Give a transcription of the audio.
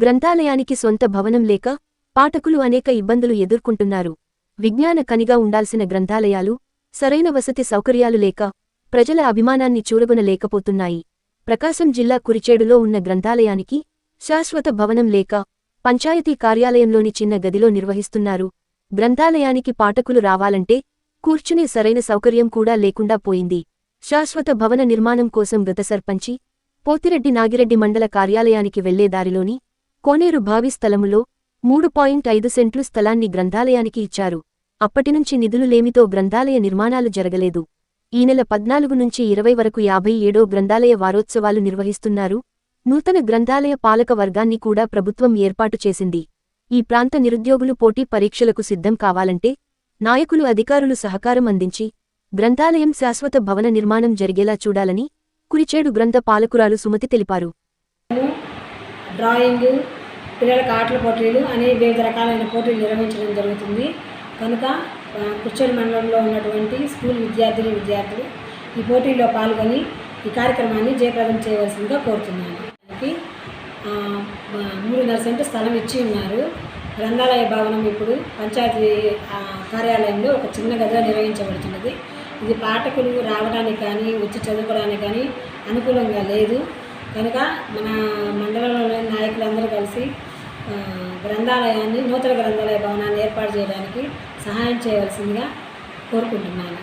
గ్రంథాలయానికి సొంత భవనం లేక పాఠకులు అనేక ఇబ్బందులు ఎదుర్కొంటున్నారు. విజ్ఞాన కనిగా ఉండాల్సిన గ్రంథాలయాలు సరైన వసతి సౌకర్యాలు లేక ప్రజల అభిమానాన్ని చూరగొనలేకపోతున్నాయి. ప్రకాశం జిల్లా కురిచేడులో ఉన్న గ్రంథాలయానికి శాశ్వత భవనం లేక పంచాయతీ కార్యాలయంలోని చిన్న గదిలో నిర్వహిస్తున్నారు. గ్రంథాలయానికి పాఠకులు రావాలంటే కూర్చునే సరైన సౌకర్యం కూడా లేకుండా పోయింది. శాశ్వత భవన నిర్మాణం కోసం గత సర్పంచి పోతిరెడ్డి నాగిరెడ్డి మండల కార్యాలయానికి వెళ్ళే దారిలోని కోనేరు భావి స్థలములో మూడు పాయింట్ ఐదు సెంట్లు స్థలాన్ని గ్రంథాలయానికి ఇచ్చారు. అప్పటినుంచి నిధులు లేమితో గ్రంథాలయ నిర్మాణాలు జరగలేదు. ఈ నెల పద్నాలుగు నుంచి ఇరవై వరకు యాభై ఏడో గ్రంథాలయ వారోత్సవాలు నిర్వహిస్తున్నారు. నూతన గ్రంథాలయ పాలక వర్గాన్ని కూడా ప్రభుత్వం ఏర్పాటు చేసింది. ఈ ప్రాంత నిరుద్యోగులు పోటీ పరీక్షలకు సిద్ధం కావాలంటే నాయకులు అధికారులు సహకారం అందించి గ్రంథాలయం శాశ్వత భవన నిర్మాణం జరిగేలా చూడాలని కురిచేడు గ్రంథ పాలకురాలు సుమతి తెలిపారు. డ్రాయింగ్ పిల్లలకు ఆటల పోటీలు అనే వివిధ రకాలైన పోటీలు నిర్వహించడం జరుగుతుంది. కనుక ఆ, మండలంలో ఉన్నటువంటి స్కూల్ విద్యార్థిని విద్యార్థులు ఈ పోటీల్లో పాల్గొని ఈ కార్యక్రమాన్ని జయప్రదం చేయవలసిందిగా కోరుతున్నాను. దానికి ఆ, మూడున్నర సెంటు స్థలం ఇచ్చి ఉన్నారు. గ్రంథాలయ భవనం ఇప్పుడు పంచాయతీ కార్యాలయంలో ఒక చిన్న గదిలో నిర్వహించబడుతున్నది. ఇది పాఠకులు రావడానికి కానీ వచ్చి చదువుకోవడానికి కానీ అనుకూలంగా లేదు. కనుక మన గ్రంథాలయాన్ని నూతన గ్రంథాలయ భవనాన్ని ఏర్పాటు చేయడానికి సహాయం చేయవలసిందిగా కోరుకుంటున్నాను.